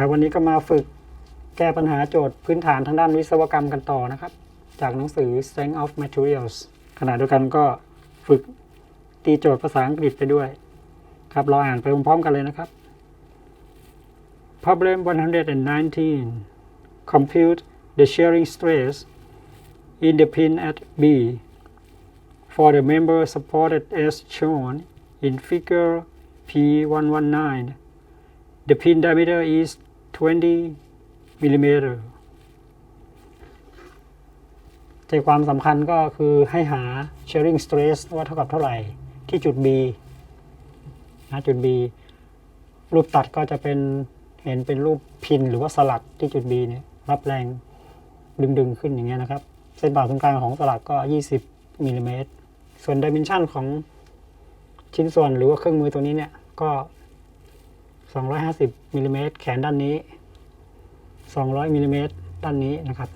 ครับวันนี้ก็มาฝึกแก้ปัญหาโจทย์พื้นฐานทางด้านวิศวกรรมกันต่อนะครับ จากหนังสือ Strength of Materials ขณะเดียวกันก็ฝึกตีโจทย์ภาษาอังกฤษไปด้วย ครับเราอ่านไปพร้อมๆกันเลยนะครับ Problem 119 Compute the shearing stress in the pin at B for the member supported as shown in figure P119. The pin diameter is 20 millimeter ใจความสำคัญก็คือให้หา sharing stress ว่าเท่ากับเท่าไหร่ที่จุด B นะจุด B รูปตัดก็จะเป็นเห็นเป็นรูปพินหรือว่าสลักที่จุด B เนี่ยรับแรงดึงๆขึ้นอย่างเงี้ยนะครับ เส้นผ่าศูนย์กลางของสลักก็ 20มิลลิเมตรส่วนดิเมนชันของชิ้นส่วนหรือว่าเครื่องมือตัวนี้เนี่ยก็ 250มิลลิเมตรแขนด้านนี้ 200มิลลิเมตรด้านนี้นะครับ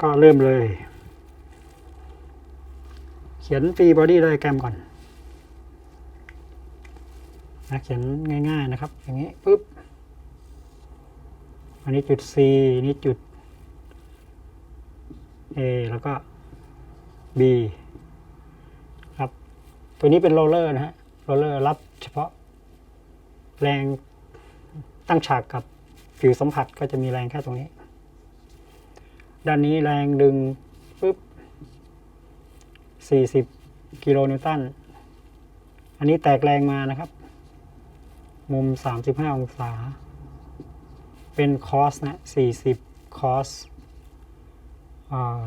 ก็เริ่มเลย เขียนฟรีบอดี้ไดแกรมก่อนนะเขียนง่ายๆนะครับ อย่างนี้ปุ๊บ อันนี้จุด C นี่จุด A แล้วก็ B ครับ ตัวนี้เป็นโรลเลอร์นะฮะ โรลเลอร์รับเฉพาะ แรงตั้งฉากกับผิวสัมผัสก็จะมีแรงแค่ตรงนี้ ด้านนี้แรงดึงปุ๊บ 40 กิโลนิวตัน อันนี้แตกแรงมานะครับ มุม 35 องศา เป็นคอสนะ 40 คอส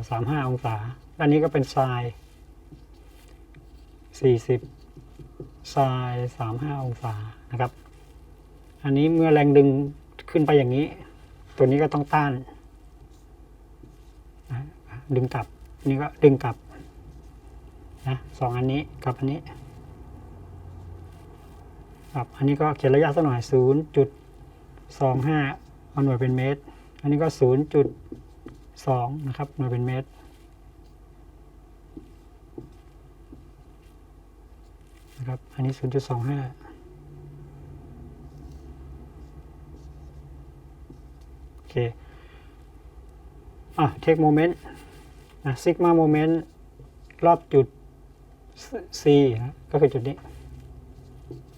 สามห้าองศาด้านนี้ก็เป็นไซน์40ไซน์35 องศานะครับ อันนี้เมื่อแรงดึงขึ้นไปอย่างนี้ ตัวนี้ก็ต้องต้านนะดึงกลับ นี่ก็ดึงกลับนะสองอันนี้กับอันนี้ครับอันนี้ก็เขียนระยะสักหน่อย0.25เอาหน่วยเป็นเมตร อันนี้ก็0.2นะครับ หน่วยเป็นเมตรนะครับ อันนี้ 0.25 โอ เค อะเทคโมเมนต์นะซิกมาโมเมนต์รอบจุด C นะก็คือจุดนี้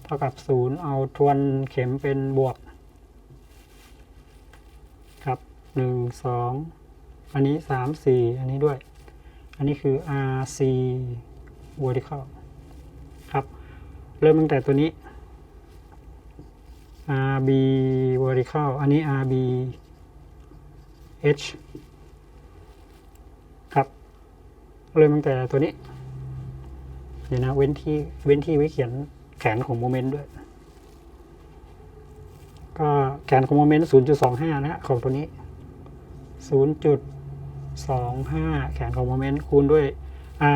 เท่ากับ 0 เอาทวนเข็มเป็นบวก ครับ 1 2 อันนี้ 3 4 อันนี้ด้วย อันนี้คือ RC vertical ครับ เริ่มตั้งแต่ตัวนี้ RB vertical อันนี้ RB H ครับเริ่มตั้งแต่ตัวนี้ เดี๋ยวนะ เว้นที่เว้นที่ไว้เขียนแขนของโมเมนต์ด้วย ก็แขนของโมเมนต์0.25 นะฮะของตัวนี้ 0.25 แขนของโมเมนต์คูณด้วย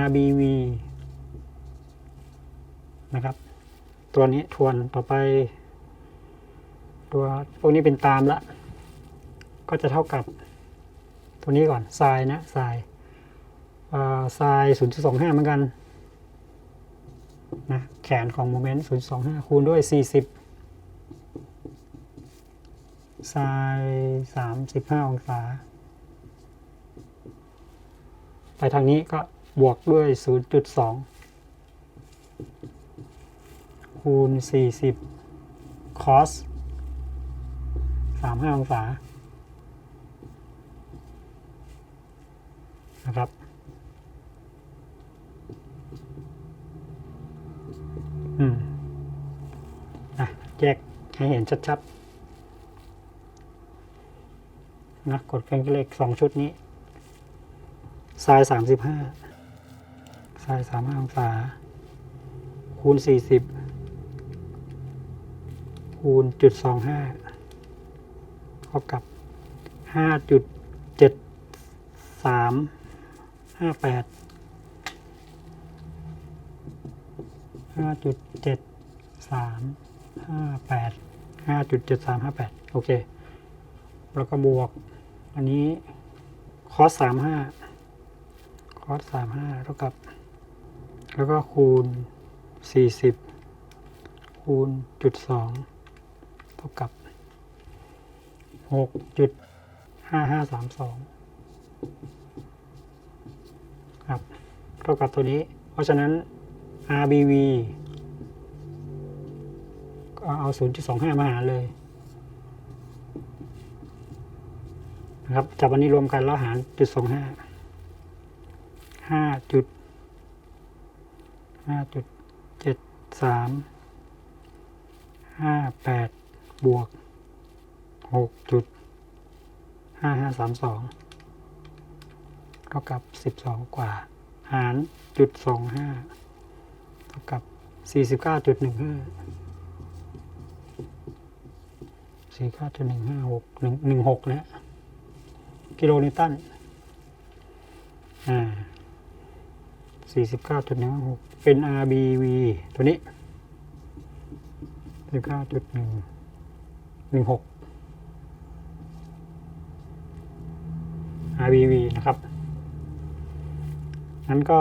RBV นะครับ ตัวนี้ทวนต่อไป ตัวพวกนี้เป็นตามละ ก็จะเท่ากับ ตัวนี้ก่อนทรายนะทรายทราย 0.25 เหมือนกันนะแขนของโมเมนต์ 0.25 คูณด้วย 40ไซน์35 องศา ไปทางนี้ก็บวกด้วย 0.2 คูณ 40คอส35 องศา นะครับ อืมอะแยกให้เห็นชัดๆ นะ กดเครื่องคิดเลขสองชุดนี้ทรายสามสิบห้าทรายสามห้าองศา คูณสี่สิบคูณจุดสองห้าเท่ากับห้าจุดเจ็ดสาม ห้าแปดห้าจุดเจ็ดสามห้าแปดห้าจุดเจ็ดสามห้าแปดโอเค แล้วก็บวก อันนี้ คอสสามห้าคอสสามห้าเท่ากับ แล้วก็คูณสี่สิบคูณจุดสองเท่ากับหกจุดห้าห้าสามสอง ครับเท่ากับตัวนี้ เพราะฉะนั้น RBV ก็เอา 0.25 มาหารเลยนะครับจับอันนี้รวมกันแล้วหารจุดสองห้าห้าจุดห้าจุดเจ็ดสามห้าแปดบวกหกจุดห้าห้าสามสอง ท่ากับ 12 กว่า หารจุดสอเท่ากับ 49.15 49.156 116นะกิโลนิวตันอ่า49.156 เป็น RBV ตัวนี้49.116 RBV นะครับ นั้นก็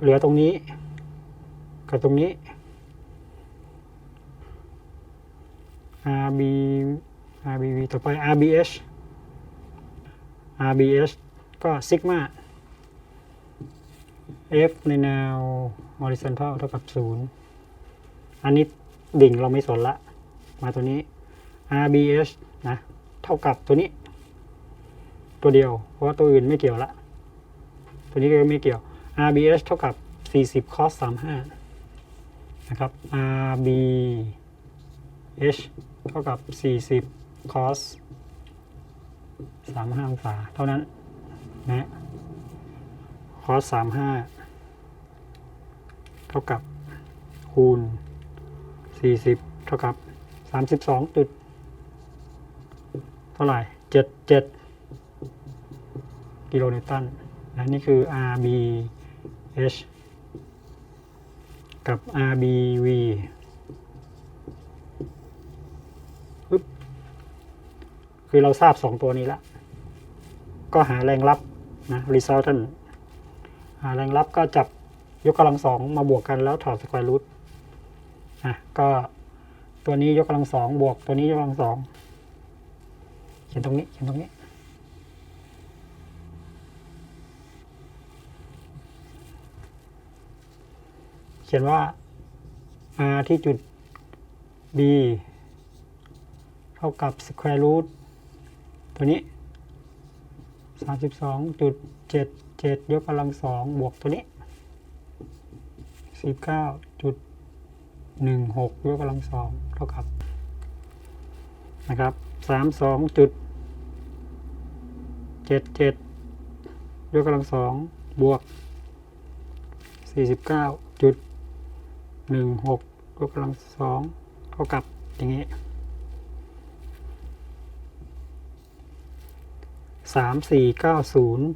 เหลือตรงนี้ กับตรงนี้ RB RBV ต่อไป RBH RBH ก็ซิกมา F ในแนว horizontal เท่ากับ 0 อันนี้ดิ่งเราไม่สนละ มาตัวนี้ RBH นะ เท่ากับตัวนี้ ตัวเดียว เพราะว่าตัวอื่นไม่เกี่ยวละ ตัวนี้ก็ไม่เกี่ยว RBH เท่ากับ 40 cos 35 นะครับ RBH เท่ากับ 40 cos 35องศาเท่านั้นนะ cos 35 เท่ากับคูณ 40 เท่ากับ 32จุดเท่าไหร่ 77 กิโลนิวตันนะนี่คือ Rb h กับ RBV ปึ๊บคือเราทราบสองตัวนี้แล้วก็หาแรงรับนะ resultant หาแรงรับก็จับยกกำลังสองมาบวกกันแล้วถอดสแควร์รูทอะก็ตัวนี้ยกกำลังสองบวกตัวนี้ยกกำลังสองเขียนตรงนี้เขียนตรงนี้ เขียนว่า r ที่จุด b เท่ากับ square root ตัวนี้ 32.77 ยกกำลังสองบวกตัวนี้ 19.16 ยกกำลังสองเท่ากับ นะครับ 32.77 ยกกำลังสองบวก 49 จุด หนึ่งหกยกกำลังสองเท่ากับอย่างนี้สามสี่เก้าศูนย์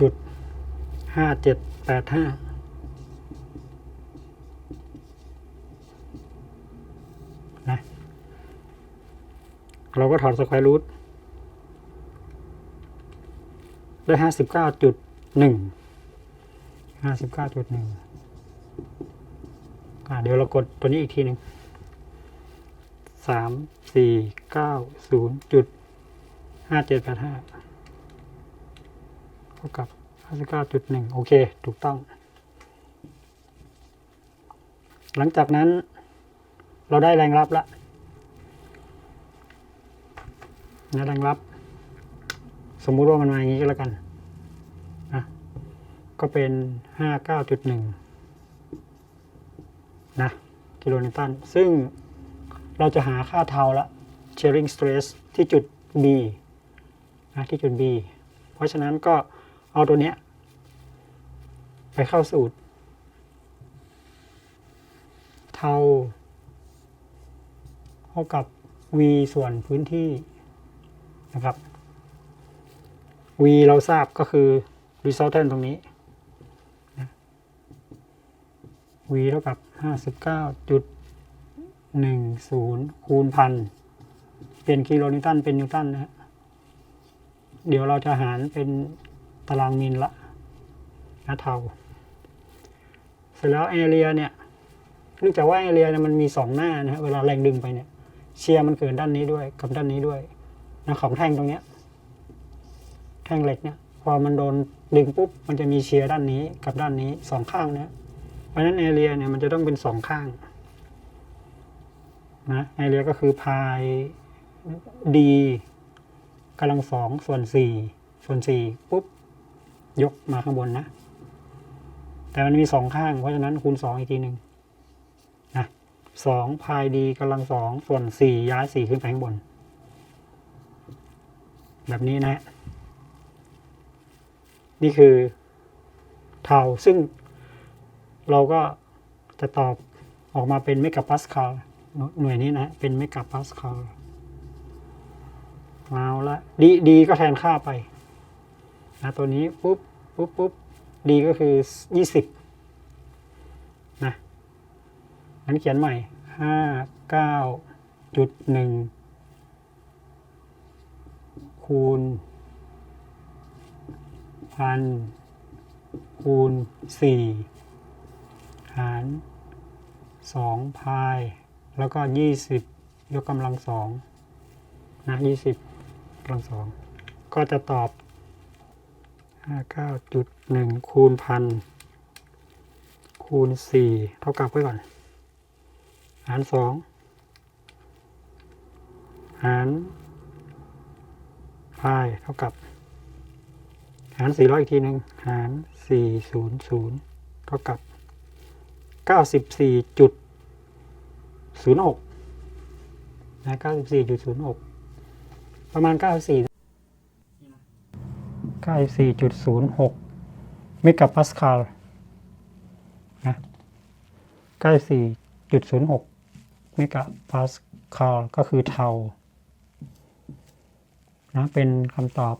จุดห้าเจ็ดแปดห้านะเราก็ถอดสแควร์รูทได้ห้าสิบเก้าจุดหนึ่ง ห้าสิบเก้าจุดหนึ่งเดี๋ยวเรากดตัวนี้อีกทีหนึ่งสามสี่เก้าศูนย์จุดห้าเจ็ดแปดห้าเท่ากับห้าสิบเก้าจุดหนึ่งโอเค ถูกต้อง หลังจากนั้นเราได้แรงรับละนะแรงรับ สมมุติว่ามันมาอย่างนี้ก็แล้วกัน ก็เป็น 59.1 นะกิโลนิวตัน ซึ่งเราจะหาค่าเทาละ shearing stress ที่จุด B นะที่จุด B เพราะฉะนั้นก็เอาตัวเนี้ย ไปเข้าสูตร เทาเท่ากับ V ส่วนพื้นที่นะครับ V เราทราบก็คือ resultant ตรงนี้ v เท่ากับ59.10 คูณพันเป็นกิโลนิวตันเป็นนิวตันนะฮะเดี๋ยวเราจะหารเป็นตารางมิลละนะเท่า เสร็จแล้วแอเรียเนี่ยเนื่องจากว่าแอเรียเนี่ยมันมีสองหน้านะฮะเวลาแรงดึงไปเนี่ยเชียร์มันเกิดด้านนี้ด้วยกับด้านนี้ด้วยนะของแท่งตรงเนี้ยแท่งเหล็กเนี่ยพอมันโดนดึงปุ๊บมันจะมีเชียร์ด้านนี้กับด้านนี้สองข้างเนี่ย เพราะฉะนั้นแอเรียเนี่ยมันจะต้องเป็นสองข้างนะแอเรียก็คือพายดีกำลังสองส่วนสี่ส่วนสี่ปุ๊บ ยกมาข้างบนนะ แต่มันมีสองข้าง เพราะฉะนั้นคูณสองอีกทีหนึ่งนะสองพายดีกำลังสองส่วนสี่ย้ายสี่ขึ้นไปข้างบน แบบนี้นะ นี่คือเทาซึ่ง เราก็จะตอบออกมาเป็นเมกะปาสคาลหน่วยนี้นะ เป็นเมกะปาสคาลเอาละดีดีก็แทนค่าไปนะตัวนี้ปุ๊บปุ๊บปุ๊บดีก็คือยี่สิบนะงั้นเขียนใหม่ห้าเก้าจุดหนึ่งคูณพันคูณสี่ 2 พาย แล้วก็ 20 ยกกำลังสองนะ20กำลังสองก็จะตอบ 59.1 คูณพันคูณ 4 เท่ากับไว้ก่อน หาร 2 หารพายเท่ากับ หาร 400 อีกทีหนึ่งหาร 400 เท่ากับ เก้าสิบสี่จุดศูนย์หกนะเก้าสิบสี่จุดศูนย์หกประมาณเก้าสี่94.06 เมกะปาสคาลนะ94.06 เมกะปาสคาลก็คือเทานะเป็นคำตอบ